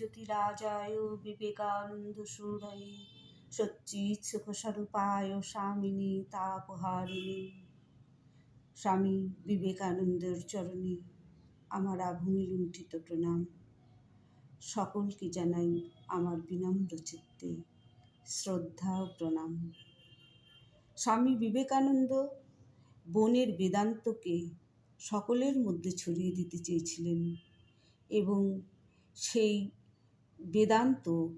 জ্যোতিরাজায় বিবেকানন্দ সুরায় সচ্চিৎ সুখস্বরূপায় স্বামিনী, তাপহারিণী, স্বামী বিবেকানন্দের চরণে আমার আভূমি লুণ্ঠিত প্রণাম। সকলকে জানাই আমার বিনম্র চিত্তে শ্রদ্ধা ও প্রণাম। স্বামী বিবেকানন্দ বনের বেদান্তকে সকলের মধ্যে ছড়িয়ে দিতে চেয়েছিলেন এবং সেই বেদান্ত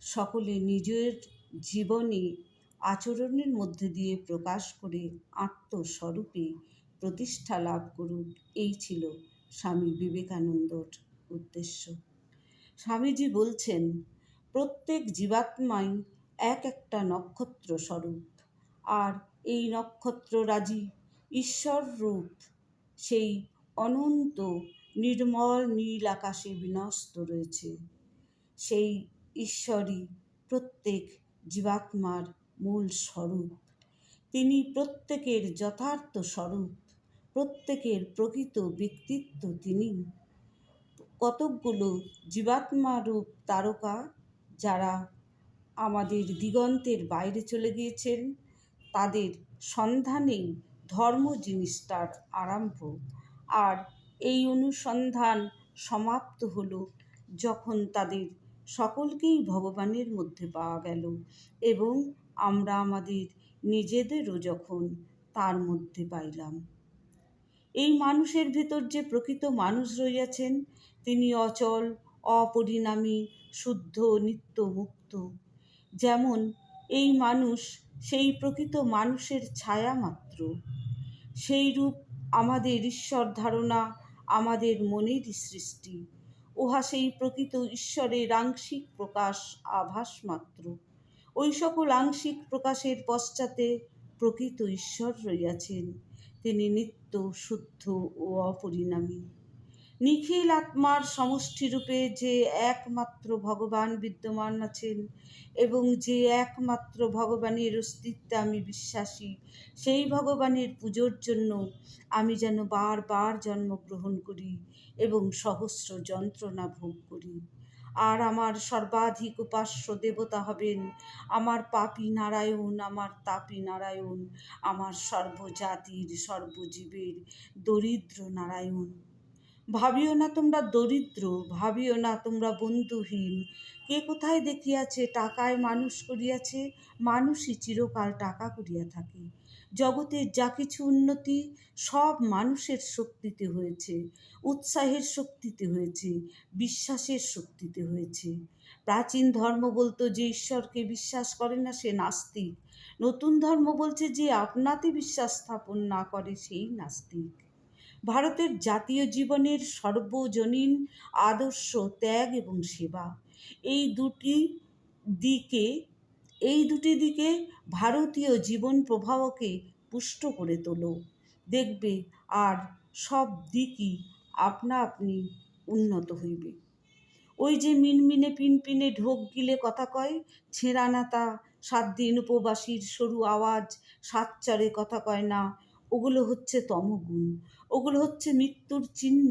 সকলে নিজের জীবনে আচরণের মধ্যে দিয়ে প্রকাশ করে আত্মস্বরূপে প্রতিষ্ঠা লাভ করুন। এই ছিল স্বামী বিবেকানন্দর উদ্দেশ্য। স্বামীজি বলছেন, প্রত্যেক জীবাত্মাই এক একটা নক্ষত্র স্বরূপ। আর এই নক্ষত্ররাজি ঈশ্বর রূপ। সেই অনন্ত, নির্মল নীল আকাশে বিনস্ত রয়েছে। সেই ঈশ্বরই প্রত্যেক জীবাত্মার মূল স্বরূপ। তিনি প্রত্যেকের যথার্থ স্বরূপ, প্রত্যেকের প্রকৃত ব্যক্তিত্ব তিনি। কতকগুলো জীবাত্মারূপ তারকা যারা আমাদের দিগন্তের বাইরে চলে গিয়েছেন, তাদের সন্ধানেই ধর্ম জিনিসটার আরম্ভ। আর এই অনুসন্ধান সমাপ্ত হলো যখন তাদের সকলকেই ভগবানের মধ্যে পাওয়া গেল এবং আমরা আমাদের নিজেদেরও যখন তার মধ্যে পাইলাম। এই মানুষের ভেতর যে প্রকৃত মানুষ রইয়াছেন, তিনি অচল, অপরিণামী, শুদ্ধ, নিত্য মুক্ত। যেমন এই মানুষ সেই প্রকৃত মানুষের ছায়া মাত্র। সেই রূপ আমাদের ঈশ্বর ধারণা, আমাদের মনেরই সৃষ্টি। উহা সেই প্রকৃত ঈশ্বরের আংশিক প্রকাশ আভাস মাত্র। ওই সকল আংশিক প্রকাশের পশ্চাতে প্রকৃত ঈশ্বর রইয়াছেন। তিনি নিত্য, শুদ্ধ ও অপরিণামী। নিখিল আত্মার সমষ্টিরূপে যে একমাত্র ভগবান বিদ্যমান আছেন এবং যে একমাত্র ভগবানের অস্তিত্বে আমি বিশ্বাসী, সেই ভগবানের পুজোর জন্য আমি যেন বারবার জন্মগ্রহণ করি এবং সহস্র যন্ত্রণা ভোগ করি। আর আমার সর্বাধিক উপাস্য দেবতা হবেন আমার পাপি নারায়ণ, আমার তাপি নারায়ণ, আমার সর্বজাতির, সর্বজীবের দরিদ্র নারায়ণ। ভাবিও না তোমরা দরিদ্র, ভাবিও না তোমরা বন্ধুহীন। কে কোথায় দেখিয়াছে টাকায় মানুষ করিয়াছে, মানুষই চিরকাল টাকা করিয়া থাকে। জগতের যা কিছু উন্নতি, সব মানুষের শক্তিতে হয়েছে, উৎসাহের শক্তিতে হয়েছে, বিশ্বাসের শক্তিতে হয়েছে। প্রাচীন ধর্ম বলতো যে ঈশ্বরকে বিশ্বাস করে না সে নাস্তিক। নতুন ধর্ম বলছে যে আপনাতে বিশ্বাস স্থাপন না করে সেই নাস্তিক। ভারতের জাতীয় জীবনের সর্বজনীন আদর্শ ত্যাগ এবং সেবা। এই দুটি দিকে, এই দুটি দিকে ভারতীয় জীবন প্রবাহকে পুষ্ট করে তোলো। দেখবে আর সব দিকই আপনা আপনি উন্নত হইবে। ওই যে মিনমিনে পিনপিনে ঢোক গিলে কথা কয়, ছেঁড়া নাতা, সাত দিন উপবাসীর সরু আওয়াজ সাতচরে কথা কয় না ওগুলো হচ্ছে তমগুণ, ওগুলো হচ্ছে মৃত্যুর চিহ্ন।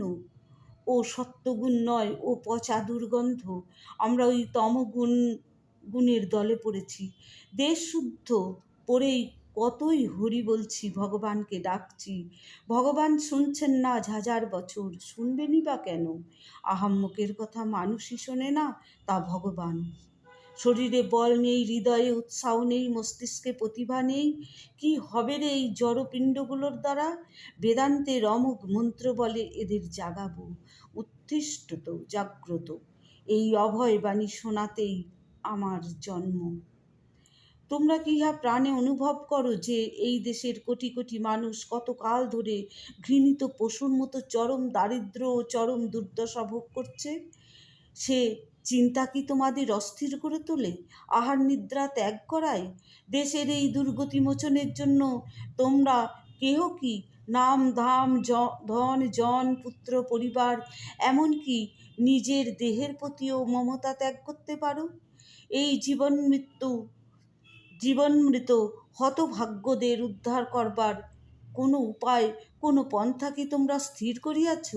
ও সত্যগুণ নয়, ও পচা দুর্গন্ধ। আমরা ওই তমগুণ, গুণের দলে পড়েছি। দেশ শুদ্ধ পড়েই কতই হরি বলছি, ভগবানকে ডাকছি। ভগবান শুনছেন না হাজার বছর, শুনবেনই বা কেন? আহাম্মকের কথা মানুষই শোনে না, তা ভগবান শরীরে বল নেই, হৃদয়ে উৎসাহ নেই, মস্তিষ্কে প্রতিভা নেই। কি হবে রে এই জড়পিণ্ডগুলোর দ্বারা? বেদান্তের অমুক মন্ত্র বলে এদের জাগাবো। উত্তিষ্ট তো জাগ্রত। এই অভয় বাণী শোনাতেই আমার জন্ম। তোমরা কি ইহা প্রাণে অনুভব করো যে এই দেশের কোটি কোটি মানুষ কত কাল ধরে ঘৃণিত পশুর মতো চরম দারিদ্র ও চরম দুর্দশা ভোগ করছে? সে চিন্তা কি তোমাদের অস্থির করে তোলে? আহার নিদ্রা ত্যাগ করায়? দেশের এই দুর্গতি মোচনের জন্য তোমরা কেহ কি? নাম, ধাম ধন, জন, পুত্র, পরিবার এমনকি নিজের দেহের প্রতিও মমতা ত্যাগ করতে পারো? এই জীবন মৃত্যু জীবনমৃত হতভাগ্যদের উদ্ধার করবার কোনো উপায়, কোনো পন্থা কি তোমরা স্থির করিয়াছ?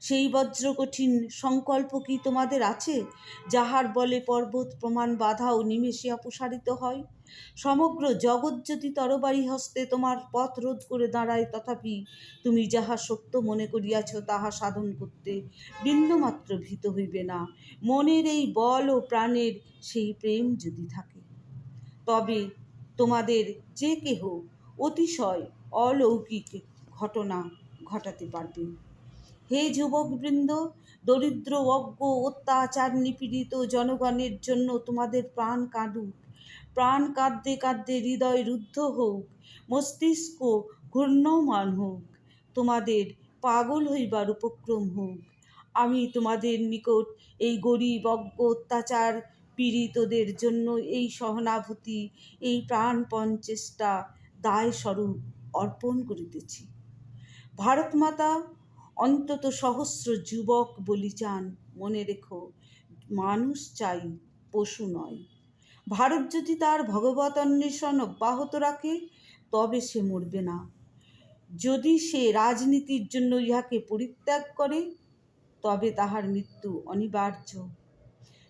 সেই বজ্র কঠিন সংকল্প কি তোমাদের আছে? যাহার বলে পর্বত, প্রমাণ, বাধা ও নিমেষে অপসারিত হয়। সমগ্র জগৎ যদি তরবারি হস্তে তোমার পথ রোধ করে দাঁড়ায়, তথাপি তুমি যাহা সত্য মনে করিয়াছ, তাহা সাধন করতে বিন্দুমাত্র ভীত হইবে না। মনের এই বল ও প্রাণের সেই প্রেম যদি থাকে। তবে তোমাদের যে কেহ অতিশয় অলৌকিক ঘটনা ঘটাতে পারবে। হে যুবকবৃন্দ, দরিদ্র অজ্ঞ, অত্যাচার নিপীড়িত জনগণের জন্য তোমাদের প্রাণ কাঁদুক। প্রাণ কাঁদতে কাঁদতে হৃদয় রুদ্ধ হোক, মস্তিষ্ক ঘূর্ণমান হোক, তোমাদের পাগল হইবার উপক্রম হোক। আমি তোমাদের নিকট এই গরিব, অজ্ঞ, অত্যাচার পীড়িতদের জন্য এই সহানুভূতি, এই প্রাণপণ চেষ্টা দায়স্বরূপ অর্পণ করিতেছি। ভারত মাতা অন্তত সহস্র যুবক বলি চান মনে রেখো, মানুষ চাই পশু নয়। ভারত যদি তার ভগবত অন্বেষণ অব্যাহত রাখে, তবে সে মরবে না। যদি সে রাজনীতির জন্য ইহাকে পরিত্যাগ করে, তবে তাহার মৃত্যু অনিবার্য।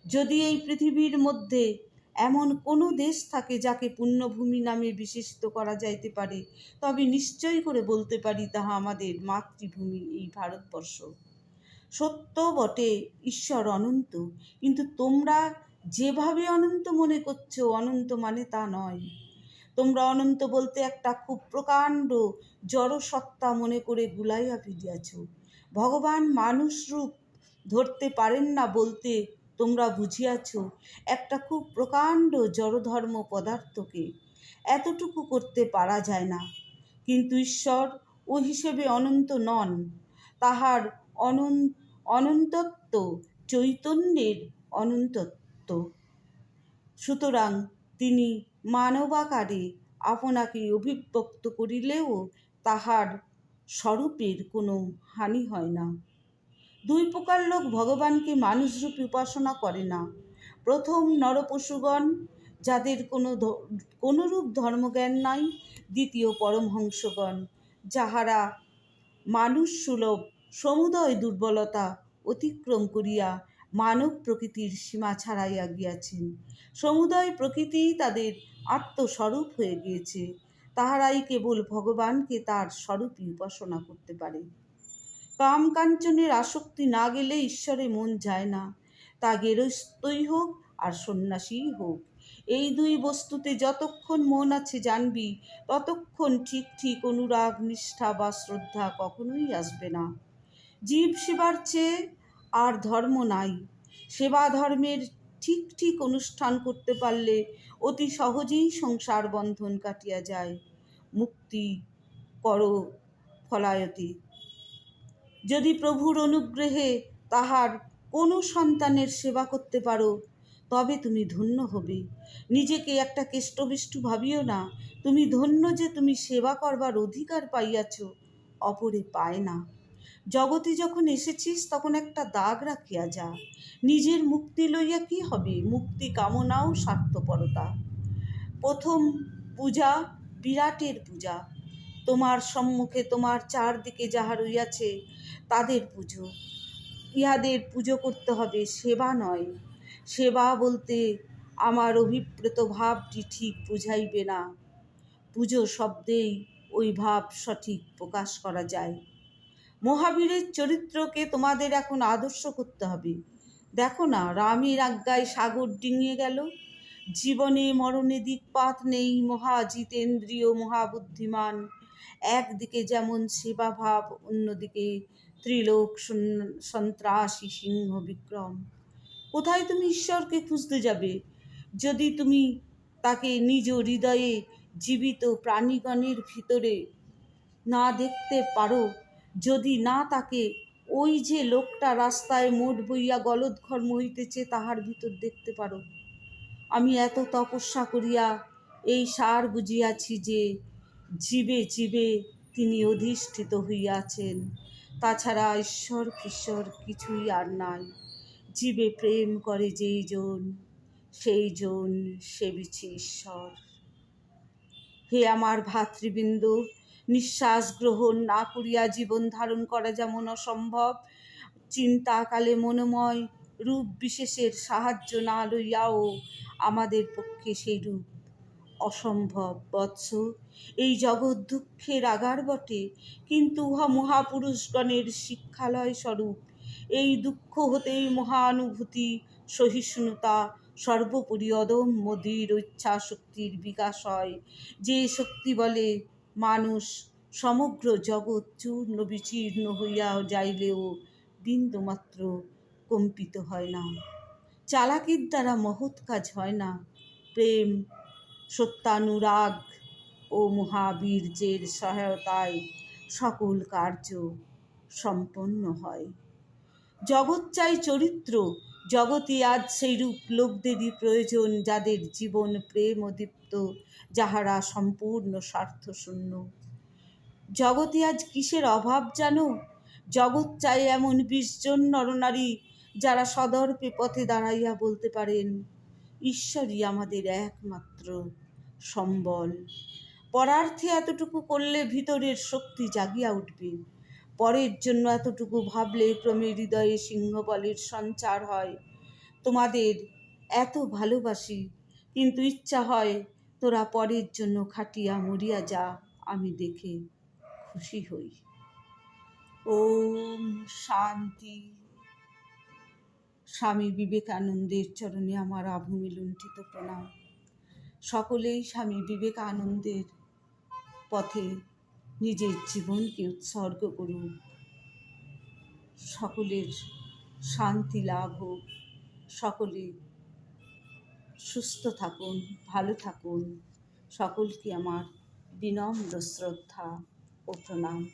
যদি এই পৃথিবীর মধ্যে এমন কোনো দেশ থাকে যাকে পুণ্যভূমি নামে বিশেষিত করা যাইতে পারে? তবে নিশ্চয় করে বলতে পারি, তাহা আমাদের মাতৃভূমি এই ভারতবর্ষ। সত্য বটে, ঈশ্বর অনন্ত। কিন্তু তোমরা যেভাবে অনন্ত মনে করছ, অনন্ত মানে তা নয়। তোমরা অনন্ত বলতে একটা খুব প্রকাণ্ড জড়সত্তা মনে করে গুলাইয়া ফিরিয়াছ ভগবান মানুষ রূপ ধরতে পারেন না বলতে তোমরা বুঝিয়াছ, একটা খুব প্রকাণ্ড জড়ধর্ম পদার্থকে এতটুকু করতে পারা যায় না। কিন্তু ঈশ্বর ও হিসেবে অনন্ত নন, তাহার অনন, অনন্তত্ব চৈতন্যের অনন্তত্ব। সুতরাং তিনি মানবাকারে আপনাকে অভিব্যক্ত করিলেও তাহার স্বরূপের কোনো হানি হয় না। দুই প্রকার লোক ভগবানকে মানুষরূপে উপাসনা করে না। প্রথম নরপশুগণ, যাদের কোনো কোনোরূপ ধর্মজ্ঞান নাই। দ্বিতীয় পরমহংসগণ, যাহারা মানুষ সুলভ, সমুদয় দুর্বলতা অতিক্রম করিয়া মানব প্রকৃতির সীমা ছাড়াইয়া গিয়াছেন। সমুদয় প্রকৃতি তাদের আত্মস্বরূপ হয়ে গিয়েছে। তাহারাই কেবল ভগবানকে তার স্বরূপই উপাসনা করতে পারে। কাম কাঞ্চনের আসক্তি না গেলে ঈশ্বরে মন যায় না। তা গেরস্তই হোক আর সন্ন্যাসীই হোক। এই দুই বস্তুতে যতক্ষণ মন আছে জানবি, ততক্ষণ ঠিক ঠিক অনুরাগ, নিষ্ঠা বা শ্রদ্ধা কখনোই আসবে না। জীব সেবার চেয়ে আর ধর্ম নাই। সেবা ধর্মের ঠিক ঠিক অনুষ্ঠান করতে পারলে অতি সহজেই সংসার বন্ধন কাটিয়া যায়। মুক্তি কর ফলায়তি। যদি প্রভুর অনুগ্রহে তাহার কোনো সন্তানের সেবা করতে পারো, তবে তুমি ধন্য হবে। নিজেকে একটা কেষ্টবিষ্টু ভাবিও না। তুমি ধন্য যে তুমি সেবা করবার অধিকার পাইয়াছ, অপরে পায় না। জগতে যখন এসেছিস, তখন একটা দাগ রাখিয়া যা। নিজের মুক্তি লইয়া কি হবে? মুক্তি কামনাও স্বার্থপরতা। প্রথম পূজা, বিরাটের পূজা। তোমার সম্মুখে তোমার চারদিকে যাহা রইয়াছে, তাদের পুজো। ইহাদের পুজো করতে হবে, সেবা নয়। সেবা বলতে আমার অভিপ্রেত ভাবটি ঠিক বুঝাইবে না। পুজো শব্দেই ওই ভাব সঠিক প্রকাশ করা যায়। মহাবীরের চরিত্রকে তোমাদের এখন আদর্শ করতে হবে। দেখো না, রামের আজ্ঞায় সাগর ডিঙিয়ে গেল। জীবনে মরণে দিকপাত নেই মহা জিতেন্দ্রীয় মহাবুদ্ধিমান। একদিকে যেমন সেবাভাব অন্যদিকে ত্রিলোক সন্ত্রাসী সিংহ বিক্রম। কোথায় তুমি ঈশ্বরকে খুঁজতে যাবে? যদি তুমি তাকে নিজ হৃদয়ে জীবিত প্রাণীগণের ভিতরে না দেখতে পারো, যদি না তাকে, ওই যে লোকটা রাস্তায় মোট বইয়া গলদঘর্ম হইতেছে তাহার ভিতর দেখতে পারো। আমি এত তপস্যা করিয়া এই সার বুঝিয়াছি যে জীবে জীবে তিনি অধিষ্ঠিত হইয়াছেন। তাছাড়া ঈশ্বর কিশ্বর কিছুই আর নাই। জীবে প্রেম করে যেই জন সেই জন সেবিছে ঈশ্বর। হে আমার ভাতৃবৃন্দ, নিঃশ্বাস গ্রহণ না করিয়া জীবন ধারণ করা যেমন অসম্ভব, চিন্তাকালে মনোময় রূপ বিশেষের সাহায্য না লইয়াও আমাদের পক্ষে সেই রূপ অসম্ভব, বৎস। এই জগৎ দুঃখের আগার বটে, কিন্তু উহা মহাপুরুষগণের শিক্ষালয় স্বরূপ। এই দুঃখ হতেই মহানুভূতি, সহিষ্ণুতা, সর্বোপরি অদম্য দৃঢ় ইচ্ছা শক্তির বিকাশ হয়। যে শক্তি বলে, মানুষ সমগ্র জগৎ চূর্ণ বিচীর্ণ হইয়া যাইলেও বিন্দুমাত্র কম্পিত হয় না। চালাকির দ্বারা মহৎ কাজ হয় না। প্রেম সত্যানুরাগ ও মহাবীর্যের সহায়তায় সকল কার্য সম্পন্ন হয়। জগৎ চাই চরিত্র জগতে আজ সেইরূপ লোকদেরই প্রয়োজন যাদের জীবন প্রেম দীপ্ত, যাহারা সম্পূর্ণ স্বার্থশূন্য। জগতে আজ কিসের অভাব জানো? জগৎ চাই এমন বিশজন নরনারী যারা সদর্পে পথে দাঁড়াইয়া বলতে পারেন ঈশ্বরই আমাদের একমাত্র সম্বল। পরার্থে এতটুকু করলে ভিতরের শক্তি জাগিয়া উঠবে। পরের জন্য এতটুকু ভাবলে ক্রমে হৃদয়ে সিংহবলের সঞ্চার হয়। তোমাদের এত ভালোবাসি, কিন্তু ইচ্ছা হয় তোরা পরের জন্য খাটিয়া মরিয়া যা, আমি দেখে খুশি হই। ওম শান্তি। স্বামী বিবেকানন্দের চরণে আমার আভূমি লুণ্ঠিত প্রণাম। সকলেই স্বামী বিবেকানন্দের পথে নিজের জীবনকে উৎসর্গ করুন। সকলের শান্তি লাভ হোক। সকলে সুস্থ থাকুন, ভালো থাকুন। সকলকে আমার বিনম্র শ্রদ্ধা ও প্রণাম।